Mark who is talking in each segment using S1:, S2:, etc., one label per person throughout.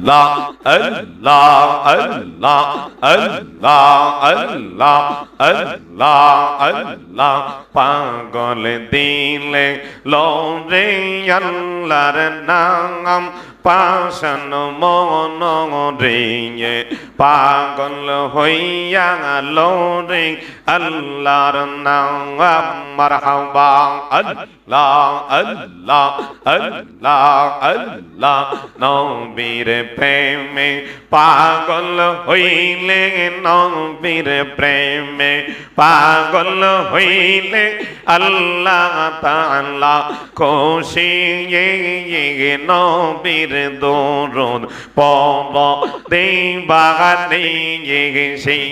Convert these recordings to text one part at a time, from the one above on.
S1: আল্লাহ আল্লাহ আল্লাহ আল্লাহ আল্লাহ আল্লাহ। আল্লাহ পাগল দিলে লোরে আল্লাহর নাম। পাশন মন রে পাগল হইয়া লোরে আল্লাহর নাম মারহাবা আল্লাহ আল্লাহ আল্লাহ আল্লাহ, নবীর প্রেমে পাগল হইলে নবীর প্রেমে পাগল হইলে আল্লাহ তাআলা খুশি নবীর দরুদ পব দেবাগানে সেই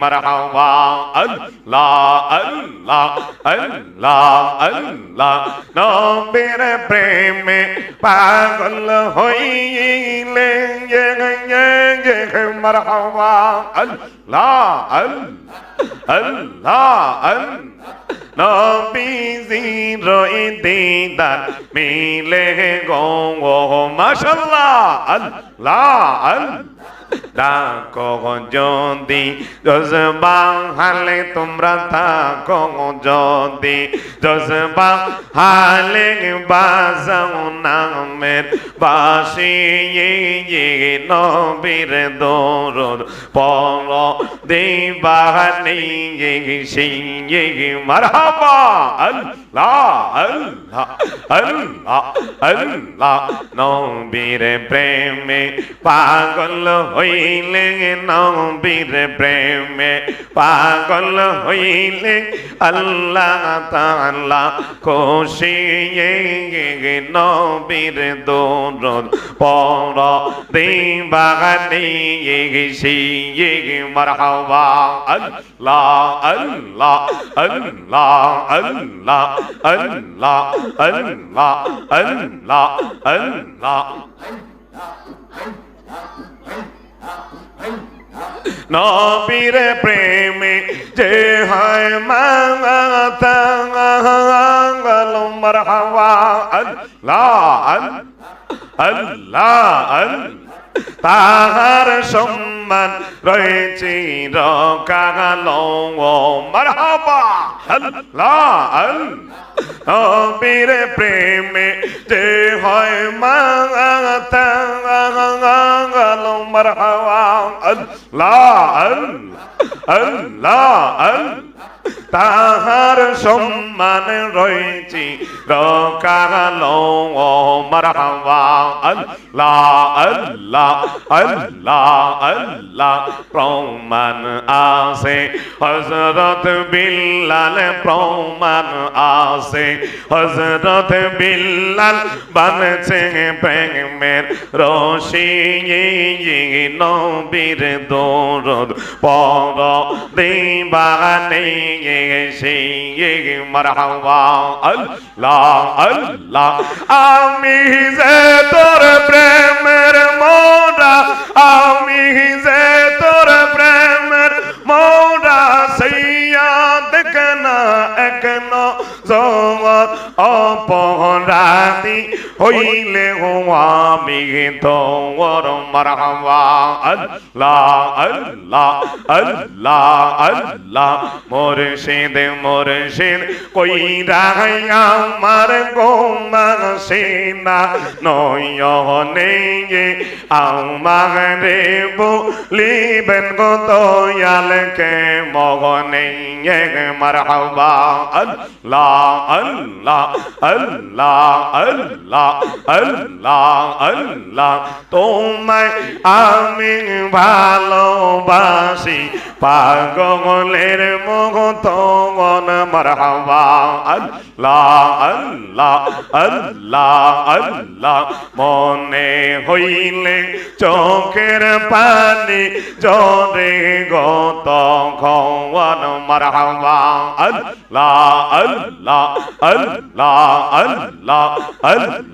S1: মারহাবা আল্লাহ আল্লাহ আল্লাহ আল্লাহ নবীর প্রেমে পাগল হইলে মারহাবা আল্লাহ আল্লাহ আল্লাহ আল্লাহ নবীজি রই দিদার মিলে গো মাশাল্লাহ আল্লাহ আল্লাহ। ডাকো যদি জজবা হালে তোমরা থাকো যদি জজবা হালে বাজাও নামের বাসি নবীর দৌড় পর দেবানি সিংহে মারহাবা আল্লাহ। নবীর প্রেমে পাগল হইলে নবীর প্রেমে পাগল হইলে আল্লাহ তাআলা খুশি নবীর দৌড় পর দেবানি সিংহে মারহাবা। আল্লাহ আল্লাহ আল্লাহ আল্লাহ। 恩拉恩拉恩拉恩拉。নবীর প্রেমে যে হয় মাঙ্গল মরহাওয়া আল্লাহ আল্লাহ আল্লাহ তাহার সম্মান রয়েছে রকাল মারহাবা। আল্লাহ নবীর প্রেমে যে হয় মাতা মারহাবা। আল্লাহ আল্লাহ আল্লাহ তাহার সম্মান রয়েছে। রকালো মারহাবা, আল্লাহ আল্লাহ আল্লাহ আল্লাহ। প্রমাণ আসে হজরত বিল্লাল প্রমাণ আসে হজরত বিল্লাল বানছে প্রেমের রশি। নবীর দৌড় পর দিবানে মারহাবা আল্লাহ আল্লাহ আমি যে তোর প্রেমের মোরা, আমি যে তোর প্রেমের মোরা, সেইয়া দেখনা একন জগৎ অপরাধী। হইলে আমি তোর মারহাবা। আল্লাহ আল্লাহ আল্লাহ আল্লাহ, মুর্শিদ মুর্শিদ কই আমার গোমান সেনা। নয়নে আমার বলিবেন গো দয়ালকে মগনে মারহাবা। আল্লাহ আল্লাহ আল্লাহ আল্লাহ আল্লাহ আল্লাহ, তোমায় আমি ভালোবাসি। পাগলের মগত মন, মারহাবা। আল্লাহ আল্লাহ আল্লাহ আল্লাহ, মনে হইলে চোখের পানি জরে গত খওয়ান মারহাবা। আল্লাহ আল্লাহ আল্লাহ আল্লাহ আল্লাহ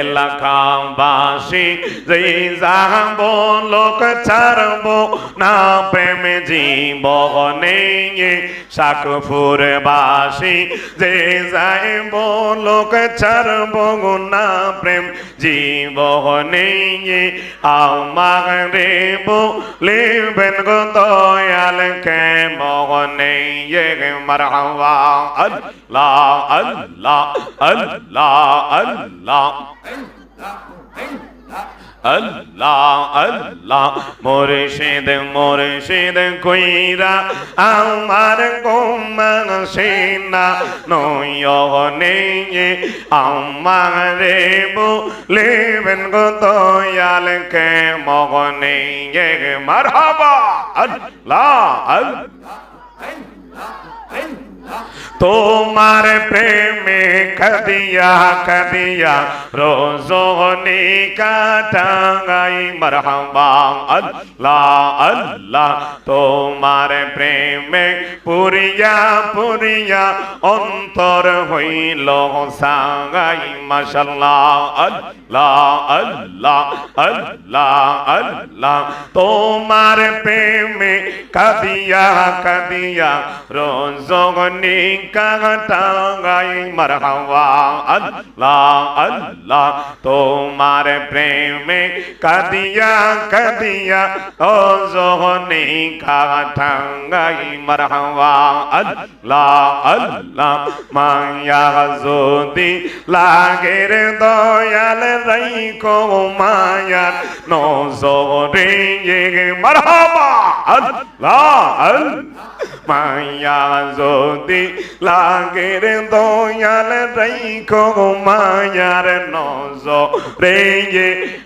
S1: এলাকাবাসী যে যাব লোক ছাড়ব না, প্রেম জীবনে শাকপুরবাসী যে যাইব লোক ছাড়ব না, প্রেম জীবনে আমার বলিবেন গো দয়াল কে মগনে মারহাবা, আল্লাহ আল্লাহ আল্লাহ আল্লাহ আল্লাহ। আল্লাহ মুর্শিদ মুর্শিদ কইরা আমার গোমান সেনা নয়নে আমারে বলেবেন গো দয়াল, কে মগনে মারহাবা। আল্লাহ আল্লাহ তোমার প্রেমে কদিয়া কদিয়া রোজনি কাটাঙ্গাই মরহবা, আল্লাহ আল্লাহ। তোমার প্রেমে পুরিয়া পুরিয়া অন্তর হইল সাঙ্গাই, মাশাল্লাহ, আল্লাহ আল্লাহ আল্লাহ আল্লাহ। তোমার প্রেমে কদিয়া কদিয়া রোজনি ni ca ta ngai mar hawa allah allah tumhare prem mein kadiya kadiya o zo ni ca ta ngai mar hawa allah allah maya zo di lage re doyal rai ko maya no zo re ye marhaba allah allah maya zo যদি লাগের দয়াল রাইকো মায়ার নজরে।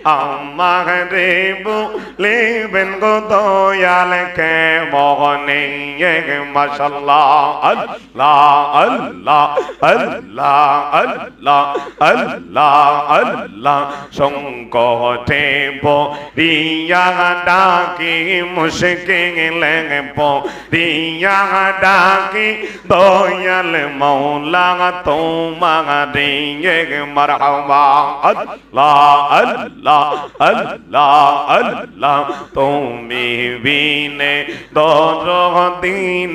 S1: আমার রে বলেবেন গো দয়াল কে মগনে মাশাল্লাহ, আল্লাহ আল্লাহ আল্লাহ আল্লাহ আল্লাহ আল্লাহ। সংকটে পরিয়া ডাকি, মুশকিল পরিয়া ডাকি দয়াল মৌলা তোমারে মারহাবা। আল্লাহ আল্লাহ আল্লাহ আল্লাহ, তুমি বিনে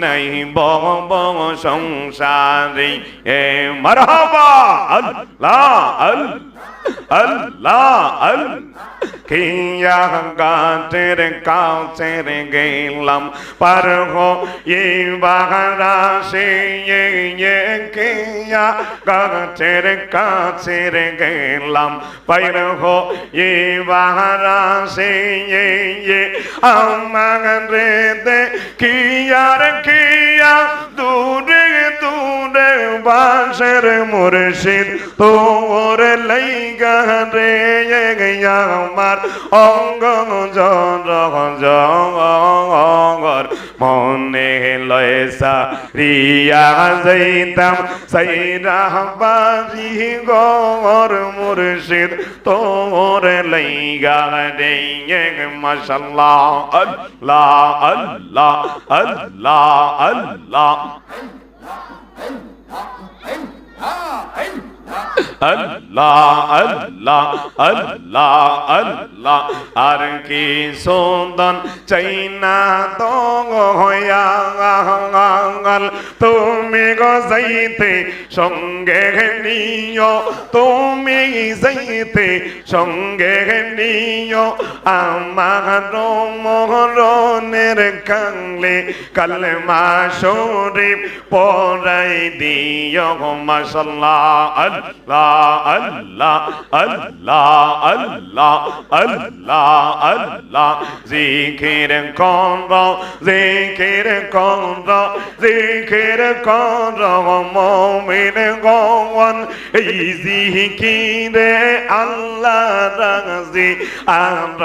S1: নাই, বব সংসারে এ মারহাবা। আল্লাহ আল্লাহ। আল্লাহ কিয়া গাছের কাছের গেলাম পার হো এ বাহারা সে কিয়া গাছের কাছের গেলাম পার হো এ বাহারা সে আমার দে কিয়ার কিয়া দূরে দূরে বাসের মুর্শিদ, তোর লাইগা রে আমার অঙ্গ জর মনে লয়সা রিয়া যাইতাম, সাইরা বাজি গর মুর্শিদ, তোর লাইগা রে মাশাল্লাহ, আল্লাহ আল্লাহ আল্লাহ আল্লাহ। 哎，啊，哎，啊，哎。আল্লাহ আল্লাহ আল্লাহ আল্লাহ, আর কি সুন্দর। চাইনা তো হয়াঙ্গাল তুমি গো যাইতে, সঙ্গে নিও। তুমি যাইতে, সঙ্গে নিও। আমার মরণের কাংলে কালমা শরীফ পরাই দিও, মাশাল্লাহ আল্লাহ আল্লাহ আল্লাহ আল্লাহ আল্লাহ আল্লাহ জিকির কর জিকির কর জিকির কর মমিন গন এই জিকিরে আল্লাহ রাজি আর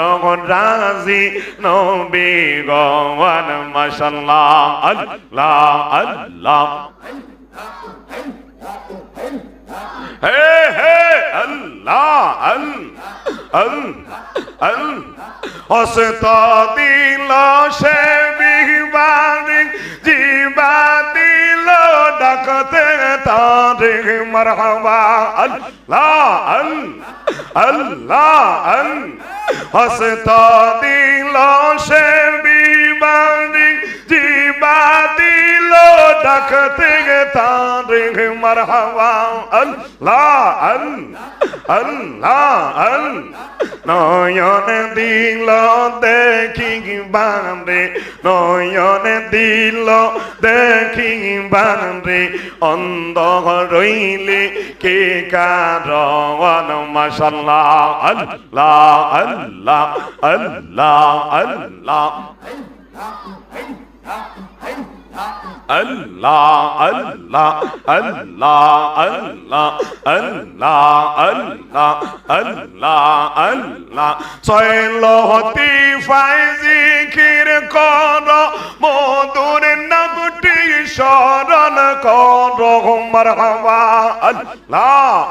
S1: রাজি নবী গন মাশাল্লাহ আল্লাহ আল্লাহ হে হে, আল্লাহ, আল আল আল। অসতা দিল সে বিবাদী জীবা দিল ডাকতে তারে মারহাবা। আল্লাহ, আল আল্লাহ, আল। অসতা দিল সে বিবাদী দিল ডাকতে গে তারে মারহাবা। আল্লাহ আল্লাহ আল্লাহ। নয়ন দিল দেখি বারে নয়ন দিল দেখি বারে অন্ধ রইলে কে কারণ? মাসাল্লাহ আল্লাহ আল্লাহ আল্লাহ আল্লাহ। আল্লাহ আল্লাহ আল্লাহ আল্লাহ আল্লাহ আল্লাহ আল্লাহ আল্লাহ। চৈলহতি ফাইজি খির কর মধুর নবটি শরণ কর মারহাবা আল্লাহ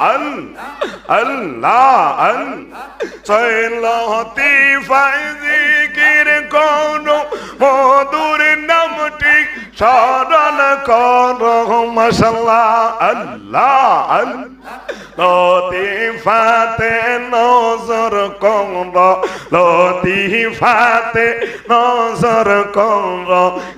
S1: আল্লাহ আল্লাহ। চৈলহতি ফাইজি খির কর মধুর নামটি স্মরণ কর মশাল্লাহ আল্লাহ। লতিফাতে নজর কর লতিফাতে নজর কর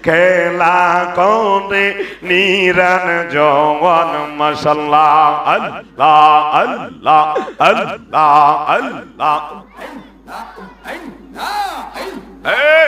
S1: খেলা করে নিরান জওয়ান, মশাল্লাহ, আল্লাহ আল্লাহ আল্লাহ আল্লাহ Hey!